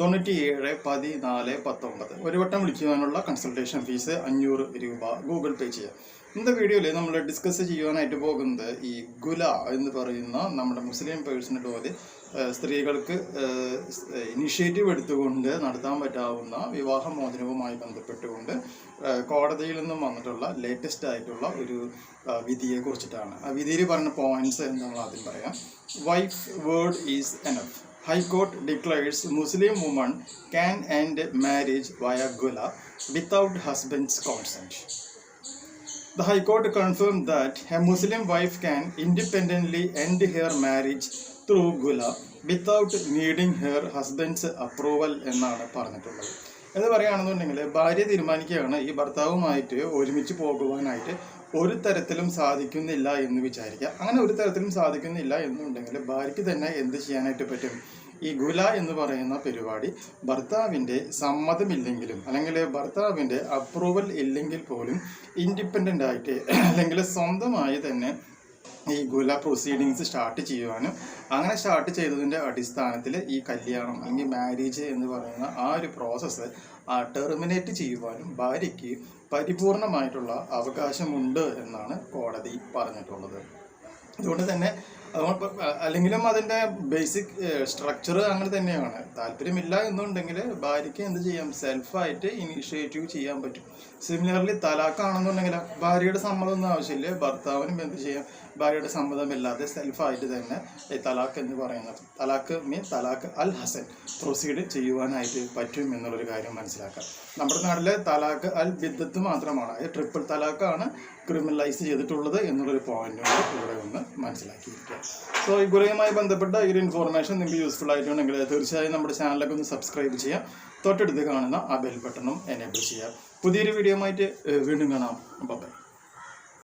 തൊണ്ണൂറ്റി ഏഴ് പതിനാല് പത്തൊമ്പത്. ഒരു വട്ടം വിളിക്കുവാനുള്ള കൺസൾട്ടേഷൻ ഫീസ് അഞ്ഞൂറ് രൂപ ഗൂഗിൾ പേ ചെയ്യാം. ഇന്നത്തെ വീഡിയോയിൽ നമ്മൾ ഡിസ്കസ് ചെയ്യുവാനായിട്ട് പോകുന്നത് ഈ ഗുല എന്ന് പറയുന്ന നമ്മുടെ മുസ്ലിം പേഴ്സണൽ പോലെ സ്ത്രീകൾക്ക് ഇനിഷ്യേറ്റീവ് എടുത്തുകൊണ്ട് നടത്താൻ പറ്റാവുന്ന വിവാഹമോചനവുമായി ബന്ധപ്പെട്ടുകൊണ്ട് കോടതിയിൽ നിന്നും വന്നിട്ടുള്ള ലേറ്റസ്റ്റ് ആയിട്ടുള്ള ഒരു വിധിയെ കുറിച്ചിട്ടാണ് ആ വിധിയിൽ പറഞ്ഞ പോയിന്റ്സ് നമ്മൾ ആദ്യം പറയാം. Wife word is enough high court declares Muslim woman can end marriage via ഗുല without husband's consent The High Court confirmed that a Muslim wife can independently end her marriage through Gula without needing her husband's approval എന്നാണ് പറഞ്ഞിട്ടുള്ളത് എന്ന് പറയുകയാണെന്നുണ്ടെങ്കിൽ ഭാര്യ തീരുമാനിക്കുകയാണ് ഈ ഭർത്താവുമായിട്ട് ഒരുമിച്ച് പോകുവാനായിട്ട് ഒരു തരത്തിലും സാധിക്കുന്നില്ല എന്ന് വിചാരിക്കുക. അങ്ങനെ ഒരു തരത്തിലും സാധിക്കുന്നില്ല എന്നുണ്ടെങ്കിൽ ഭാര്യയ്ക്ക് തന്നെ എന്ത് ചെയ്യാനായിട്ട് പറ്റും? ഈ ഗുല എന്ന് പറയുന്ന പരിപാടി ഭർത്താവിന്റെ സമ്മതമില്ലെങ്കിലും അല്ലെങ്കിൽ ഭർത്താവിന്റെ അപ്രൂവൽ ഇല്ലെങ്കിൽ പോലും ഇൻഡിപെൻഡന്റ് ആയിട്ട് അല്ലെങ്കിൽ സ്വന്തമായി തന്നെ ഈ ഗുല പ്രൊസീഡിങ്സ് സ്റ്റാർട്ട് ചെയ്യുവാനും അങ്ങനെ സ്റ്റാർട്ട് ചെയ്തതിന്റെ അടിസ്ഥാനത്തിൽ ഈ കല്യാണം അല്ലെങ്കിൽ മാരേജ് എന്ന് പറയുന്ന ആ ഒരു പ്രോസസ്സ് ടെർമിനേറ്റ് ചെയ്യുവാനും ഭാര്യയ്ക്ക് പരിപൂർണമായിട്ടുള്ള അവകാശമുണ്ട് എന്നാണ് കോടതി പറഞ്ഞിട്ടുള്ളത്. അതുകൊണ്ട് തന്നെ അല്ലെങ്കിലും അതിന്റെ ബേസിക് സ്ട്രക്ചർ അങ്ങനെ തന്നെയാണ്. താല്പര്യമില്ല എന്നുണ്ടെങ്കിൽ ഭാര്യയ്ക്ക് എന്ത് ചെയ്യാം? സെൽഫായിട്ട് ഇനീഷ്യേറ്റീവ് ചെയ്യാൻ പറ്റും. സിമിലർലി തലാക്കാണെന്നുണ്ടെങ്കിൽ ഭാര്യയുടെ സമ്മതമൊന്നും ആവശ്യമില്ല. ഭർത്താവിനും എന്ത് ചെയ്യാം? ഭാര്യയുടെ സമ്മതമില്ലാതെ സെൽഫായിട്ട് തന്നെ ഈ തലാക്ക് എന്ന് പറയുന്നത്. തലാക്ക് മീൻ തലാക്ക് അൽ ഹസൻ. പ്രൊസീഡ് ചെയ്യുവാനായിട്ട് പറ്റും എന്നുള്ളൊരു കാര്യം മനസ്സിലാക്കാം. നമ്മുടെ നാട്ടിലെ തലാക്ക് അൽ ബിദ്ദത്ത് മാത്രമാണ്. അത് ട്രിപ്പിൾ തലാക്കാണ് ക്രിമിനലൈസ് ചെയ്തിട്ടുള്ളത് എന്നുള്ളൊരു പോയിന്റ് ഇവിടെ ഒന്ന് മനസ്സിലാക്കിയിരിക്കുക. സോ ഈ ബന്ധപ്പെട്ട ഈ ഒരു ഇൻഫോർമേഷൻ നിങ്ങൾക്ക് യൂസ്ഫുൾ ആയിട്ടുണ്ടെങ്കിൽ തീർച്ചയായും നമ്മുടെ ചാനലൊക്കെ ഒന്ന് സബ്സ്ക്രൈബ് ചെയ്യാം. തൊട്ടടുത്ത് കാണുന്ന ആ ബെൽ ബട്ടണും എനേബിൾ ചെയ്യാം. പുതിയൊരു വീഡിയോ ആയിട്ട് വീണ്ടും കാണാം. ബൈ